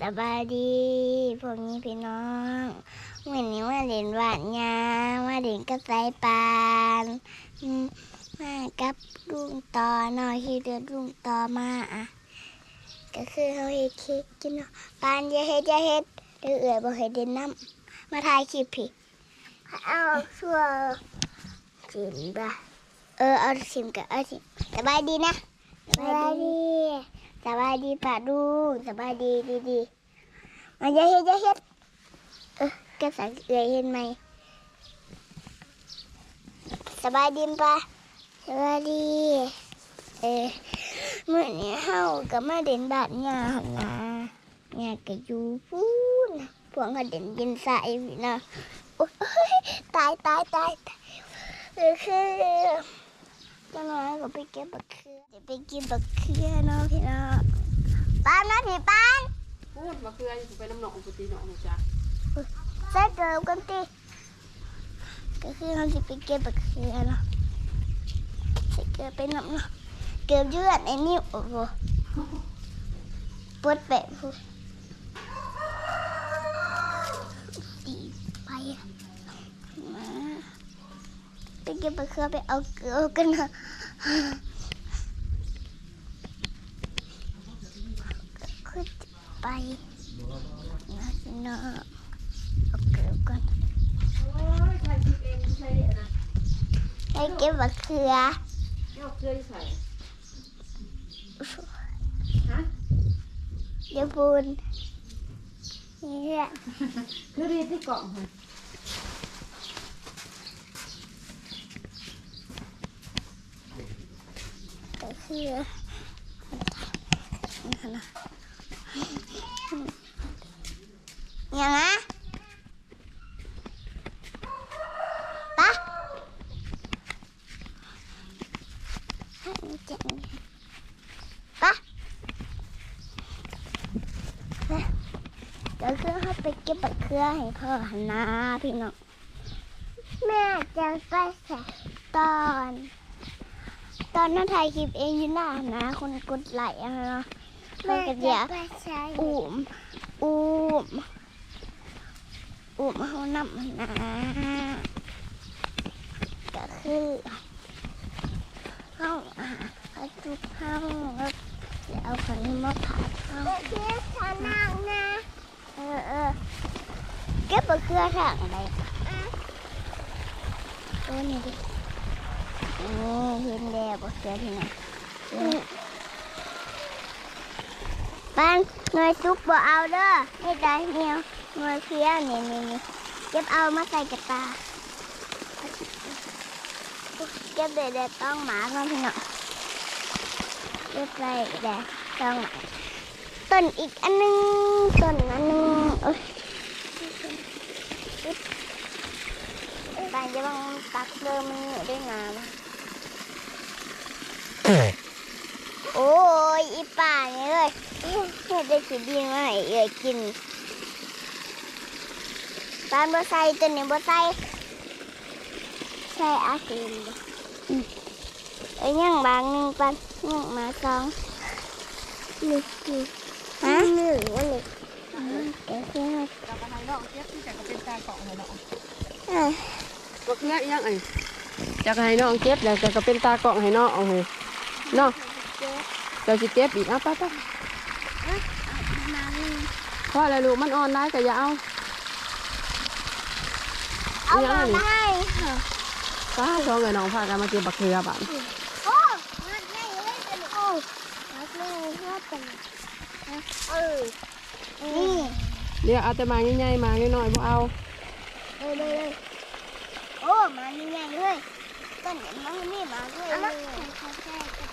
สบายดีพวกนี้พี่น้องวันนี้มาเล่นหวานยามาเล่นกับสายปานอืมมากับลุงต่อเนอที่เดือดลุงต่อมาอะก็คือเขาเฮ็ดเค้กกินเนาะปานอย่าเฮ็ดอย่าเฮ็ดเดือเอื่อยบ่เฮ็ดเด่นน้ำมาถ่ายคลิปพี่เอาชัวชิมบ่ะเออเอาชิมกับเอาชิมสบายดีนะสบายดีสบายดีป่าดูสบายดีดีดี ๆมาอย่าเฮ็ดอย่าเฮ็ดเออแกสังเกตเห็นไหมสบายดีปะสบายดีเออเมื่อนี้เฮาก็มาเด่นบ้านยาหั่นนะยาก็อยู่พูนพวกเขาเด่นยินใส่พี่นะโอ๊ยตายตายตายตายเออคือจะน้อยก็ไปเก็บบักเขือเดี๋ยวไปกินบักเขือเนาะพี่น้องปานนะพี่ปาน พูดมาคือไอ้ไปน้ำหนองปุติหนองนะจ๊ะใส่เกลือกันติก็คือเราจะไปเก็บบักเขือเนาะใส่เกลือไปน้ำเนาะเกลือเยือดไอ้นี่โอ้โหปวดแปะพูตีไปอะมาไปเก็บบักเขือไปเอาเกลือกันนะขึ้น ไปนะพี่น้องเอาเกลือกันโอ้ยใครคิดเองใช่เนี่ยนะไปเก็บบักเขือยอกเกลือใส่ฮะเดี๋ยวปูนนี่แหละคือรีดที่กล่องค่ะก็คือนี่นะยังไงปะให้มันเจ๋งปะเดี๋ยวคือเขาไปเก็บบักเขือให้พ่อหันนาพี่น้องแม่จะไปแสตอน ตอนนั้นถ่ายคลิปเองอยู่หน้านะคนกดไลค์อะเนาะมันก็จะอุ้มอุ้ม อุ้มเขานำนะก็คือห้องอาหารเขาจุกห้องแล้วจะเอาขนมมาผ่าห้องเก็บทางนะเออเออเก็บมะเขือทางอะไรเออนี่ดินี่เห็นแล้วบ่เสือที่ไหนปานหน่วยซุปบ่เอาเด้อไม่ได้เนียว หน่วยเพี้ยนี่นี่นี่เก็บเอามาใส่กระตาเก็บได้แต่ต้องหมาก่อนพี่น้องเก็บได้แต่ต้องหมาต้นอีกอันหนึงต้นอันหนึงโอ้ยปานจะบังตักเดิมมันอยู่ด้วยงามโอ้ยอีป่านี่เลยเฮ็ดได้สิดีมาให้เอ้ยกิน ปานบ่ใส่ตัวนี้บ่ใส่ใส่อาเซียนบ่อืมเอ้ยยังบางหนึงปานยังมาสองนี่นี่ฮะหนึ่งอันนี้อืมเดี๋ยวสิให้เราไปทางนอกเก็บที่จะก็เป็นตากล่องเลยเนาะเอ้ยบักเกลืออีหยังไงจะให้น้องเก็บแล้วจะก็เป็นตากล่องให้น้องเอาให้เนาะเจ๊เราจะเก็บอีกเอาไปไปมาหนึ่งเพราะอะไรลูกมันอ่อนได้ก็อย่าเอา เอายังมาอันนี้ให้ค่ะป้าสองกับน้องพากันมาเก็บบักเกลือบ้านโอ้มาให้เลยกันโอ้มาให้ชอบกันเออนี่เดี๋ยวเอาแต่มาใหญ่ๆมาน้อยๆบ่เอาเลยเลยเลยโอ้มานี่ใหญ่เลยต้นนี้มันนี่มาด้วยเลย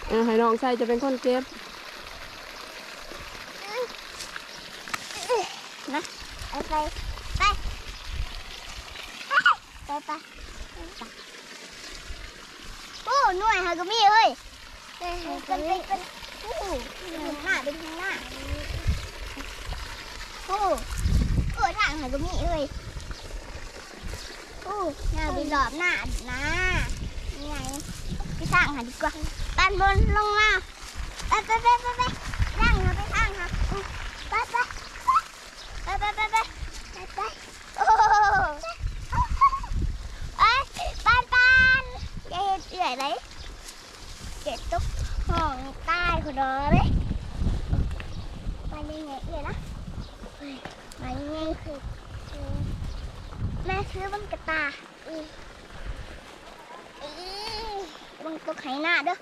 เออให้น้องใส่จะเป็นคนเก็บนะไปไปไป ไปไปโอ้หน่วยฮะก็มีเฮ้ยเป็นเป็นเป็นโอ้ทางหน้าเป็นทางหน้าโอ้โอ้ทางฮะก็มีเฮ้ยโอ้หน้าเป็นรอบหน้านะนี่ไงไปสร้างหาดีกว่าบ้านบนลงมาไปไปไปไปไปร่างหาไปทางหาไปไปคนรอเลยไปยังไงเอ๋นะไปยังไงคือแม่ซื้อบังกระตาอีอีบังตัวไข่หน้าเด้อ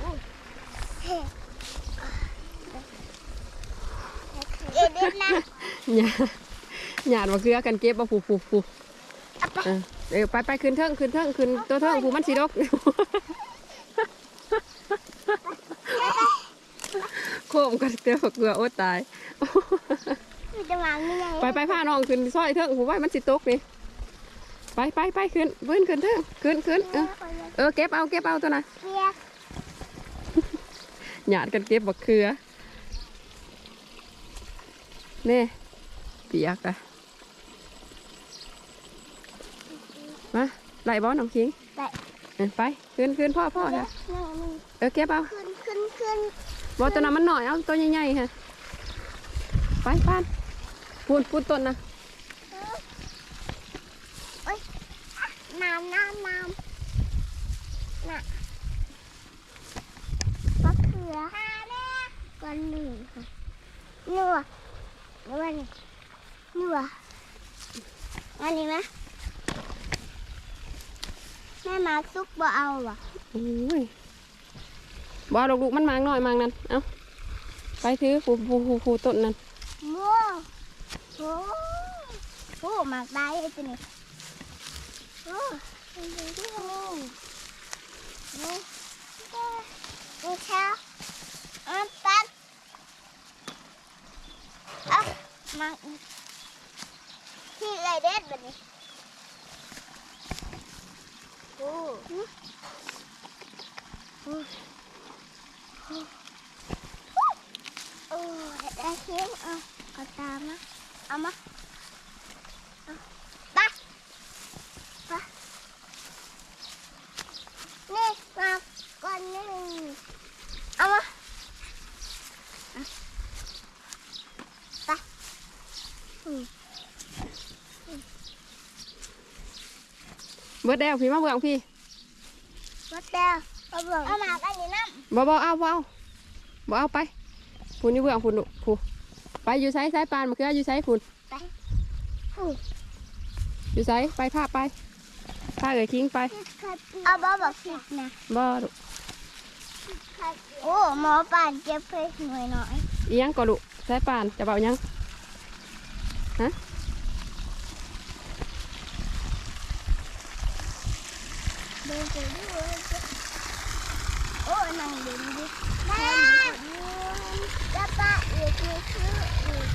อู้ เอ็ดด็ดนะหยาหยาดว่าเกลือกันเก็บบ่ผูผูผูเอาไปเออเออไปไปขึ้นเทิงขึ้นเทิงขึ้นตัวเทิงผูมันสีดกโคมกันเกลือเกลือโอ้ตายมันจะวายไงไปไปพาน้องขึ้นซอยเทิงผูไว้มันสิตกนี่ไปไปไปขึ้นขึ้นขึ้นเทิงขึ้นขึ้นเออเออเก็บเอาเก็บเอาตัวน่ะ หยาดกันเก็บบักเขือนี่เปียกอะมาไล่บอลน้องคิงไปเออไปขึ้นขึ้นพ่อพ่อเดี๋ยค่ะวนั่งมึงเออเก็บเอาขึ้นขึ้นขึ้นบอตัวนั้นมันหน่อยเอาตัวใหญ่ๆค่ะไปป้านพูนพูนต้นนะน้ำน้ำน้ำ น่ะมะเขือก้อนหนึ่งค่ะนัวนัวนี่นัวอันนี้ไหมแม่มาซุกบ่เอาว่ะโอ้ยบอลูกๆมันมางหน่อยมางนั่นเอาไปถือผูผูผูผูต้นนั่นมัวโอ้โหหมากได้ไอ้ตัวนี้โอ้โอ้โอ้โอ้โอ้เช้า อะปัดเอามาอีกที่ไรเด็ดแบบนี้โอ้โอ้โอ้โอ้ได้เคียงเอาเอาตามมาเอามาไปไปนี่มาก่อนหนึ่งเอามาเอาไปอืม เบิดแดวพี่มาเบื่องพี่วัดเดียวเอาเบิ่งเอามากันนี่น้บอบอเอาบ่เอาบอเอาไปพูนนี่เบื่องพูนลูกพูไปอยู่ไซส์ไซส์ปานมาคืออยู่ไซส์พูนำไปอู้อยู่ไซส์ไปพาไปพาเอ๋ยคิงไปเอาบ่บอกผิดนะบ่ลูกโอ้หมอป่านเจ็บเพลหน่อยหน่อยอีหยังก็ลูกไซส์ปานจะเบาหยังเดินไปด้วย โอ้นั่งเดินดิแม่จะปะอีกคือคืออีก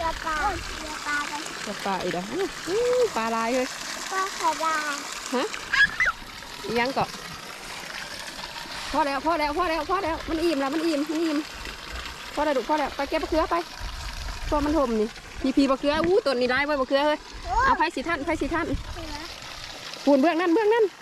จะปะจะปะกันจะปลาอีกแล้วอื้ออื้อปลาลายเลยปะขดาอีหยังก็พอแล้วพอแล้วพอแล้วพอแล้วมันอิ่มแล้วมันอิ่มมันอิ่มพอแล้วลูกพอแล้วไปเก็บมะเขือไปพอมันถมนี่พีพีมะเขืออู้ต้นนี่ลายไว้มะเขือเฮ้ยโอ้เอาไฟสีท่านไฟสีท่านปูนเบื้องนั่นเบื้องนั่นโอ้โอ้โอ้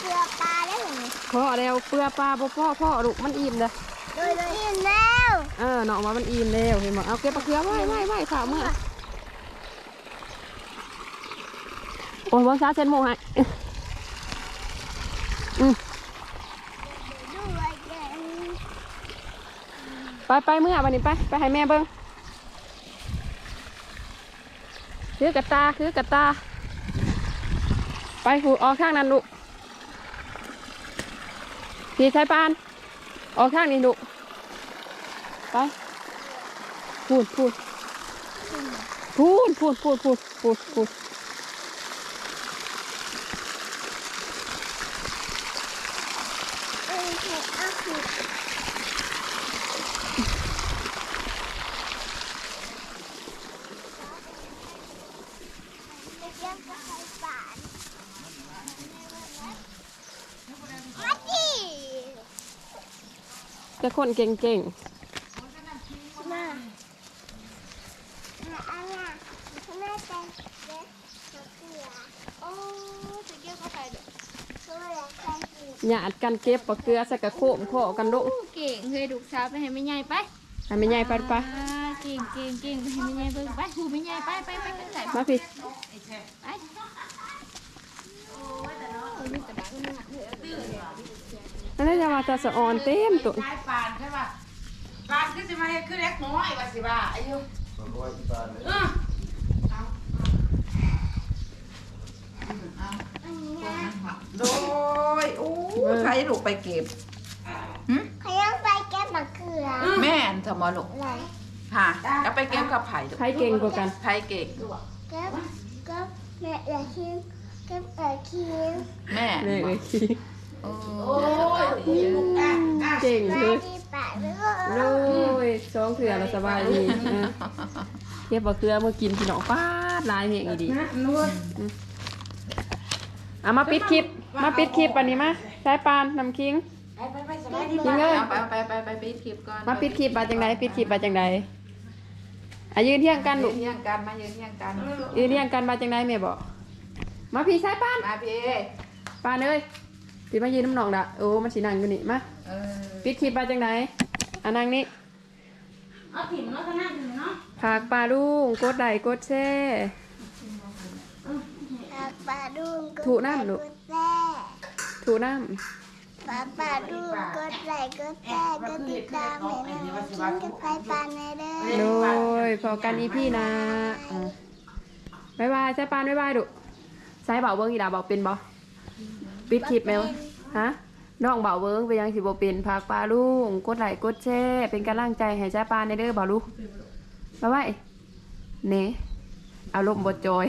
เกลือปลาได้หรือพ่อแล้วเปลือปลาบ่พ่อพ่อลูกมันอิ่มเลยโดยโดยเรียนแล้วเออน้องว่ามันอิ่มแล้วเห็นบอกเอาเก็บมะเขือไว้ไว้ไว้ข่าวเมื่อโอ้ยบอซาเซนโมให้ด้วยแกงไปไปเมื่อวันนี้ไปไปให้แม่เบิ้งคือกระตาคือกระตา ไปหูออกข้างนั้นลูก พี่ชายปาน ออกข้างนี้ดูไป พูดพูดพูดพูดพูดพูดพูดพูดเออถูกเอาถูก เยี่ยมกับใครบ้านมาดิ จะคนเก่งมามาอันน่ะแม่แต่งเด็กเสือโอ้จะเกี่ยวเข้าไปเด้อช่วยแต่งอีกๆหยาดกันเก็บปลาเกลือใส่กระโคมข้อกันดุเก่งเคยดูกสาวไปให้แม่ใหญ่ไปให้แม่ใหญ่ไปไปอ่าเก่งเก่งเก่งไปให้แม่ใหญ่เบิ่งไปหูแม่ใหญ่ไปไปไปกันไหนมาพี่ไปอันนี้ จะมาจะสะออนเต็มตุนยายปานใช่ป่ะปานก็จะมาเฮ็ดคือเล็กน้อยว่าสิว่าอายุเออโดยโอ้ยใครลูกไปเก็บหึเขายังไปแก้มะเขือ แม่นสมอลูกอะไรค่ะแล้วไปเก็บกับไผ่ลูกใครเก่งกว่ากันไผ่เก่งแก้มแก้มแม่เอ๋คิงแก้มเอ๋คิงแม่นี่เลยโอ้ย เก่งเลยดีป่ะเลยโดยสองเถื่อเราสบายดีเออเก็บปลาเกลือมากินพี่น้องฟาดลายเพียงอีดีเอามาปิดคลิป มาปิดคลิปอันนี้มาสายปานนำคิงไปไปไปสบายดียิงเอาไปไปไปไปไปปิดคลิปก่อน มาปิดคลิปมาจังไดปิดคลิปมาจังไดอะยืนเที่ยงกันยืนเที่ยงกันมายืนเที่ยงกันยืนเที่ยงกันมาจังไดแม่บอกมาพี่สายปาน มาพี่ปานเอ้ย พี่มายืนน้ำหนองดะโอ้มันสีนังอยู่นี่มาเออปิดคลิปมาจังไดอะนางนี่เอาถิ่นแล้วก็นั่งอยู่เนาะฝากปลาลุงกดไลค์กดแชร์ปลาปลาดุงถูน้ำลูกกดแร่ถูน้ปลาปลาดุงกดไหลค์กดแร่กดติดตามแม่น้องกินกับใครปลาในเด้อำโดยพอกันอีพี่นะอะบ๊ายบายสายปานบ๊ายบายดุสายเบาเบิ้งอีดาเบาเป็นบ่ ปิดคลิปไหมวะฮะน้องเบาเวิร์งไปยังสิบ่เป็นพักปลาลูกกดไลค์กดแชร์เป็นกำลังใจให้สายปาในเด้อเบาลูกบ๊ายบายเน่อารมณ์บดจอย